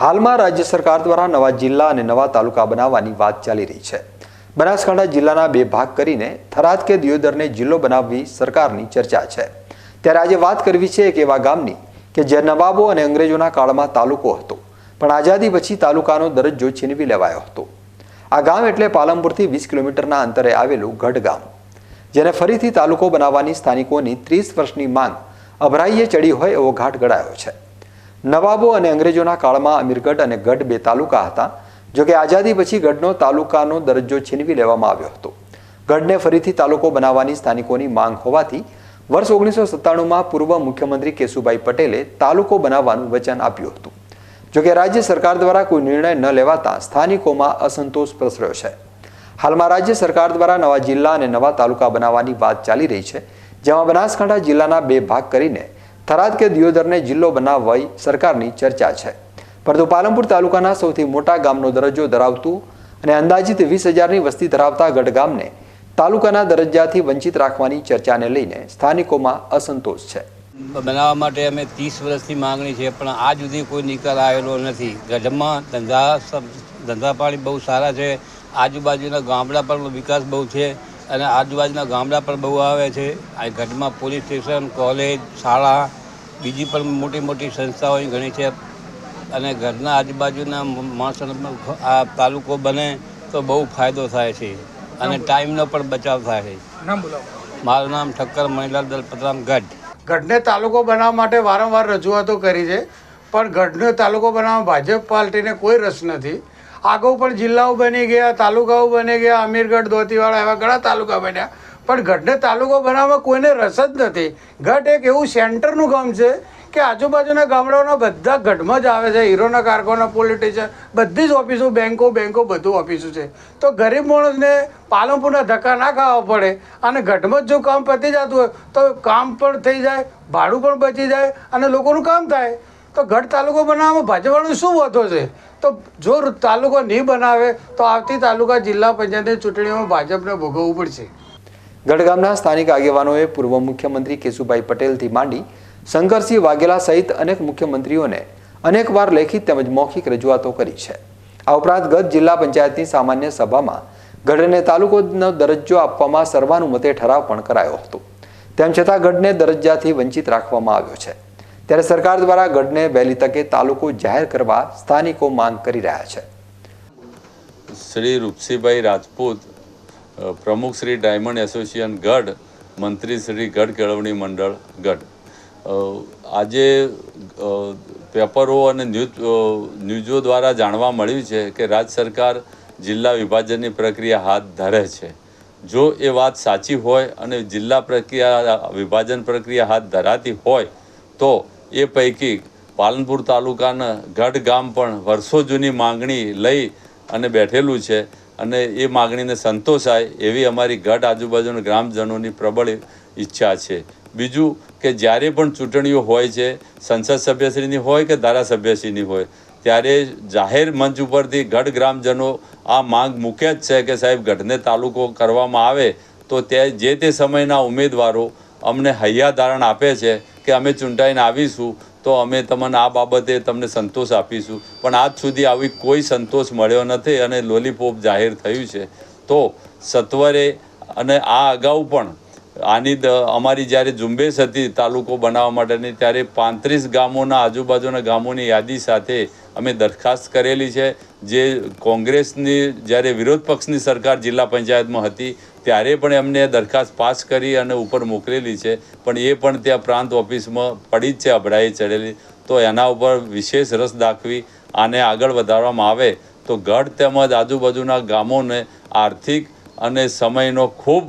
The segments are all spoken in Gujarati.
હાલમાં રાજ્ય સરકાર દ્વારા નવા જિલ્લા અને નવા તાલુકા બનાવવાની વાત ચાલી રહી છે. બનાસકાંઠા જિલ્લાના બે ભાગ કરીને થરાદ કે દિયોદરને જિલ્લો બનાવવી સરકારની ચર્ચા છે. ત્યારે આજે વાત કરવી છે એક એવા ગામની કે જે નવાબો અને અંગ્રેજોના કાળમાં તાલુકો હતો, પણ આઝાદી પછી તાલુકાનો દરજ્જો છીનવી લેવાયો હતો. આ ગામ એટલે પાલનપુરથી વીસ કિલોમીટરના અંતરે આવેલું ગઢ ગામ જેને ફરીથી તાલુકો બનાવવાની સ્થાનિકોની ત્રીસ વર્ષની માંગ અભરાઈએ ચડી હોય એવો ઘાટ ગળાયો છે. નવાબો અને અંગ્રેજોના કાળમાં અમીરગઢ અને ગઢ બે તાલુકા હતા, જોકે આઝાદી પછી ગઢનો તાલુકાનો દરજ્જો છીનવી લેવામાં આવ્યો હતો. ગઢને ફરીથી તાલુકો બનાવવાની સ્થાનિકોની માંગ હોવાથી વર્ષ ઓગણીસો સત્તાણુંમાં પૂર્વ મુખ્યમંત્રી કેશુભાઈ પટેલે તાલુકો બનાવવાનું વચન આપ્યું હતું. જોકે રાજ્ય સરકાર દ્વારા કોઈ નિર્ણય ન લેવાતા સ્થાનિકોમાં અસંતોષ પ્રસર્યો છે. હાલમાં રાજ્ય સરકાર દ્વારા નવા જિલ્લા અને નવા તાલુકા બનાવવાની વાત ચાલી રહી છે, જેમાં બનાસકાંઠા જિલ્લાના બે ભાગ કરીને થરાદ કે દિયોદરને જિલ્લો બનાવવાની સરકારની ચર્ચા છે. પરંતુ પાલનપુર તાલુકાના સૌથી મોટા ગામનો દરજ્જો ધરાવતું અને અંદાજિત વીસ હજારની વસ્તી ધરાવતા ગઢ ગામને તાલુકાના દરજ્જાથી વંચિત રાખવાની ચર્ચાને લઈને સ્થાનિકોમાં અસંતોષ છે. બનાવવા માટે અમે ત્રીસ વર્ષથી માંગણી છે, પણ આજ સુધી કોઈ નિકાલ આવેલો નથી. ગઢમાં ધંધા ધંધા પાણી બહુ સારા છે, આજુબાજુના ગામડા પણ વિકાસ બહુ છે. અને આજુબાજુના ગામડા પણ બહુ આવે છે. આ ગઢમાં પોલીસ સ્ટેશન કોલેજ શાળા બીજી પણ મોટી મોટી સંસ્થાઓ અહીં ઘણી છે. અને ઘરના આજુબાજુના માણસોનો પણ આ તાલુકો બને તો બહુ ફાયદો થાય છે. અને ટાઈમનો પણ બચાવ થાય છે. મારું નામ ઠક્કર મહિલાલ દલપતરામ ગઢ. ગઢને તાલુકો બનાવવા માટે વારંવાર રજૂઆતો કરી છે. પણ ગઢને તાલુકો બનાવવા ભાજપ પાર્ટીને કોઈ રસ નથી. આગળ પણ જિલ્લાઓ બની ગયા, તાલુકાઓ બની ગયા, અમીરગઢ, દોતીવાડા એવા ઘણા તાલુકા બન્યા. પણ ગઢને તાલુકો બનાવવામાં કોઈને રસ જ નથી. ગઢ એક એવું સેન્ટરનું ગામ છે કે આજુબાજુના ગામડાઓના બધા ગઢમાં જ આવે છે. હીરોના કારખાના, પોલિટિશિયન, બધી જ ઓફિસો, બેંકો બેંકો, બધું ઓફિસો છે. તો ગરીબ માણસને પાલનપુરના ધક્કા ના ખાવા પડે અને ગઢમાં જ જો કામ પતી જતું હોય તો કામ પણ થઈ જાય, ભાડું પણ બચી જાય અને લોકોનું કામ થાય. તો ગઢ તાલુકો બનાવવામાં ભાજપાનો શું વધો છે? તો જો તાલુકો નહીં બનાવે, તો આવતી તાલુકા જિલ્લા પંચાયતની ચૂંટણીઓમાં ભાજપને ભોગવવું પડશે. ગઢગામના સ્થાનિક આગેવાનોએ પૂર્વ મુખ્યમંત્રી કેશુભાઈ પટેલથી માંડી શંકરસિંહ વાઘેલા સહિત અનેક મુખ્યમંત્રીઓને અનેકવાર લેખિત તેમજ મૌખિક રજૂઆતો કરી છે. આ ઉપરાંત ગત જિલ્લા પંચાયતની સામાન્ય સભામાં ગઢને તાલુકોનો દરજ્જો આપવામાં સર્વાનુમતે ઠરાવ પણ કરાયો હતો. તેમ છતાં ગઢને દરજ્જાથી વંચિત રાખવામાં આવ્યો છે. ત્યારે સરકાર દ્વારા ગઢને વહેલી તકે તાલુકો જાહેર કરવા સ્થાનિકો માંગ કરી રહ્યા છે. શ્રી રૂપસીભાઈ રાજપૂત પ્રમુખ શ્રી ડાયમંડ એસોસિએશન ગઢ, મંત્રી શ્રી ગઢ કેળવણી મંડળ ગઢ. આજે પેપરો અને ન્યૂઝ ન્યૂઝો દ્વારા જાણવા મળ્યું છે કે રાજ્ય સરકાર જિલ્લા વિભાજનની પ્રક્રિયા હાથ ધરે છે. જો એ વાત સાચી હોય અને જિલ્લા પ્રક્રિયા, વિભાજન પ્રક્રિયા હાથ ધરાતી હોય તો એ પૈકી પાલનપુર તાલુકાના ગઢ ગામ પણ વર્ષો જૂની માંગણી લઈ અને બેઠેલું છે અને એ માગણીને સંતોષાય એવી અમારી ગઢ આજુબાજુના ગ્રામજનોની પ્રબળ ઈચ્છા છે. બીજું કે જ્યારે પણ ચૂંટણીઓ હોય છે, સંસદ સભ્યશ્રીની હોય કે ધારાસભ્યશ્રીની હોય, ત્યારે જાહેર મંચ ઉપરથી ગઢ ગ્રામજનો આ માંગ મૂકે જ છે કે સાહેબ ગઢને તાલુકો કરવામાં આવે તો તે જે તે સમયના ઉમેદવારો અમને હૈયાધારણ આપે છે કે અમે ચૂંટાઈને આવીશું, તો અમે તમને આ બાબતે તમને સંતોષ આપીશું. પણ આજ સુધી આવી કોઈ સંતોષ મળ્યો નથી અને લોલીપોપ જાહેર થયું છે. તો સત્વરે અને આ અગાઉ પણ આની અમારી જ્યારે ઝુંબેશ હતી તાલુકો બનાવવા માટેની, ત્યારે પાંત્રીસ ગામોના આજુબાજુના ગામોની યાદી સાથે અમે દરખાસ્ત કરેલી છે. જે કોંગ્રેસની, જ્યારે વિરોધ પક્ષની સરકાર જિલ્લા પંચાયતમાં હતી, ત્યારે પણ એમને દરખાસ્ત પાસ કરી અને ઉપર મોકલેલી છે. પણ એ પણ ત્યાં પ્રાંત ઓફિસમાં પડી જ છે અભડાઈ ચડેલી. તો એના ઉપર વિશેષ રસ દાખવી આને આગળ વધારવામાં આવે તો ગઢ તેમજ આજુબાજુના ગામોને આર્થિક અને સમયનો ખૂબ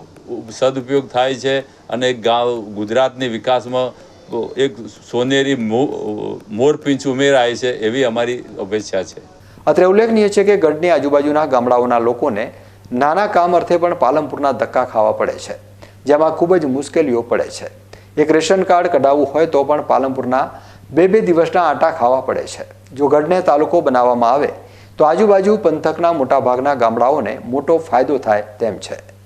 સદુપયોગ થાય છે અને ગામ ગુજરાતની વિકાસમાં એક સોનેરી મો- મોરપીંછ ઉમેરાય છે એવી અમારી અપેક્ષા છે. અત્રે ઉલ્લેખનીય છે કે ગઢની આજુબાજુના ગામડાઓના લોકોને નાના કામ અર્થે પણ પાલનપુરના ધક્કા ખાવા પડે છે, જેમાં ખૂબ જ મુશ્કેલીઓ પડે છે. એક રેશન કાર્ડ કઢાવવું હોય તો પણ પાલનપુરના બે બે દિવસના આટા ખાવા પડે છે. જો ગઢને તાલુકો બનાવવામાં આવે, તો આજુબાજુ પંથકના મોટાભાગના ગામડાઓને મોટો ફાયદો થાય તેમ છે.